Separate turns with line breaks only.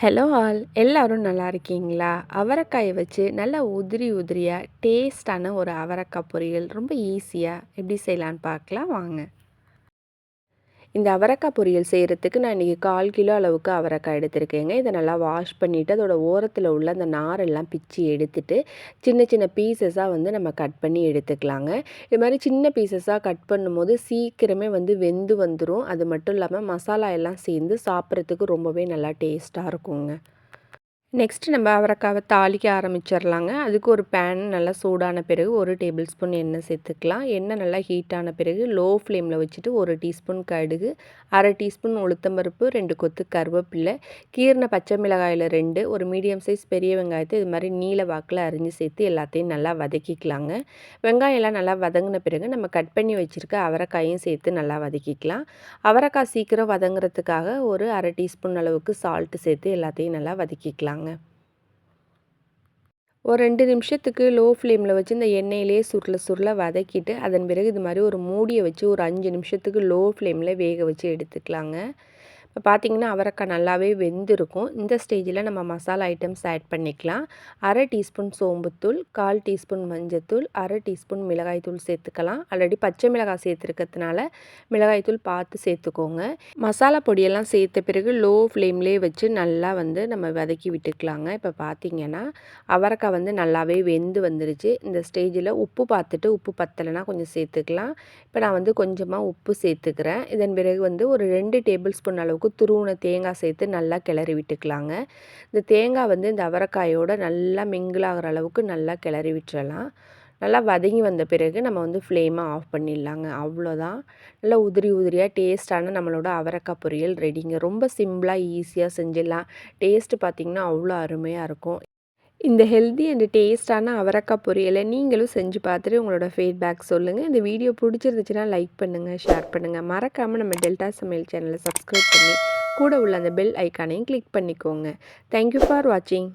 Hello all எல்லோரும் நல்லா இருக்கீங்களா? அவரைக்காயை வச்சு நல்லா உதிரி உதிரியாக டேஸ்டான ஒரு அவரைக்காய் பொரியல் ரொம்ப ஈஸியாக எப்படி செய்யலான்னு பார்க்கலாம் வாங்க. இந்த அவரைக்காய் பொரியல் செய்கிறதுக்கு நான் இன்றைக்கி கால் கிலோ அளவுக்கு அவரைக்காய் எடுத்திருக்கேங்க. இதை நல்லா வாஷ் பண்ணிவிட்டு அதோட ஓரத்தில் உள்ள அந்த நாரெல்லாம் பிச்சு எடுத்துட்டு சின்ன சின்ன பீசஸாக வந்து நம்ம கட் பண்ணி எடுத்துக்கலாங்க. இது மாதிரி சின்ன பீசஸாக கட் பண்ணும்போது சீக்கிரமே வந்து வெந்து வந்துடும் அது மட்டும் இல்லாமல் மசாலா எல்லாம் சேர்ந்து சாப்பிட்றதுக்கு ரொம்பவே நல்லா டேஸ்ட்டாக இருக்குங்க. நெக்ஸ்ட்டு நம்ம அவரைக்காவை தாளிக்க ஆரம்பிச்சிடலாங்க. அதுக்கு ஒரு பேன் நல்லா சூடான பிறகு ஒரு டேபிள் ஸ்பூன் எண்ணெய் சேர்த்துக்கலாம். எண்ணெய் நல்லா ஹீட்டான பிறகு லோ ஃப்ளேமில் வச்சுட்டு ஒரு டீஸ்பூன் கடுகு அரை டீஸ்பூன் உளுத்தம்பருப்பு ரெண்டு கொத்து கருவேப்பில்லை கீர்ன பச்சை மிளகாயில் ரெண்டு ஒரு மீடியம் சைஸ் பெரிய வெங்காயத்தை இது மாதிரி நீல வாக்கில் அரிஞ்சு சேர்த்து எல்லாத்தையும் நல்லா வதக்கிக்கலாங்க. வெங்காயம்லாம் நல்லா வதங்கின பிறகு நம்ம கட் பண்ணி வச்சுருக்க அவரைக்காயும் சேர்த்து நல்லா வதக்கிக்கலாம். அவரைக்காய் சீக்கிரம் வதங்குறதுக்காக ஒரு அரை டீஸ்பூன் அளவுக்கு சால்ட்டு சேர்த்து எல்லாத்தையும் நல்லா வதக்கிக்கலாம். வச்சுக்கலாங்க ஒரு ரெண்டு நிமிஷத்துக்கு லோ ஃப்ளேமில் வச்சு இந்த எண்ணெயிலே சுருள சுருள வதக்கிட்டு அதன் பிறகு இது மாதிரி ஒரு மூடியை வச்சு ஒரு அஞ்சு நிமிஷத்துக்கு லோ ஃப்ளேமில் வேக வச்சு எடுத்துக்கலாங்க. இப்போ பார்த்திங்கன்னா அவரைக்காய் நல்லாவே வெந்திருக்கும். இந்த ஸ்டேஜில் நம்ம மசாலா ஐட்டம்ஸ் ஆட் பண்ணிக்கலாம். அரை டீஸ்பூன் சோம்புத்தூள் கால் டீஸ்பூன் மஞ்சத்தூள் அரை டீஸ்பூன் மிளகாய்த்தூள் சேர்த்துக்கலாம். ஆல்ரெடி பச்சை மிளகாய் சேர்த்துருக்கிறதுனால மிளகாய்த்தூள் பார்த்து சேர்த்துக்கோங்க. மசாலா பொடியெல்லாம் சேர்த்த பிறகு லோ ஃப்ளேம்லேயே வச்சு நல்லா வந்து நம்ம வதக்கி விட்டுக்கலாங்க. இப்போ பார்த்திங்கன்னா அவரைக்காய் வந்து நல்லாவே வெந்து வந்துருச்சு. இந்த ஸ்டேஜில் உப்பு பார்த்துட்டு உப்பு பத்தலைன்னா கொஞ்சம் சேர்த்துக்கலாம். இப்போ நான் வந்து கொஞ்சமாக உப்பு சேர்த்துக்கிறேன். இதன் பிறகு வந்து ஒரு ரெண்டு டேபிள் ஸ்பூன் அளவுக்கு அளவுக்கு துருவின தேங்காய் சேர்த்து நல்லா கிளறி விட்டுக்கலாங்க. இந்த தேங்காய் வந்து இந்த அவரைக்காயோட நல்லா மிங்கிளாகிற அளவுக்கு நல்லா கிளறி விட்டுறலாம். நல்லா வதங்கி வந்த பிறகு நம்ம வந்து ஃப்ளேமை ஆஃப் பண்ணிடலாங்க. அவ்வளோதான். நல்லா உதிரி உதிரியாக டேஸ்ட்டான நம்மளோட அவரைக்காய் பொரியல் ரெடிங்க ரொம்ப சிம்பிளாக ஈஸியாக செஞ்சிடலாம். டேஸ்ட்டு பார்த்திங்கன்னா அவ்வளோ அருமையாக இருக்கும். இந்த ஹெல்தி அண்ட் டேஸ்டான அவரக்காய் பொரியலை நீங்களும் செஞ்சு பார்த்துட்டு உங்களோட ஃபீட்பேக் சொல்லுங்கள் இந்த வீடியோ பிடிச்சிருந்துச்சுன்னா லைக் பண்ணுங்கள் ஷேர் பண்ணுங்கள் மறக்காமல் நம்ம டெல்டா சமையல் சேனலை சப்ஸ்கிரைப் பண்ணி கூட உள்ள அந்த பெல் ஐக்கானையும் கிளிக் பண்ணிக்கோங்க. தேங்க்யூ ஃபார் வாட்சிங்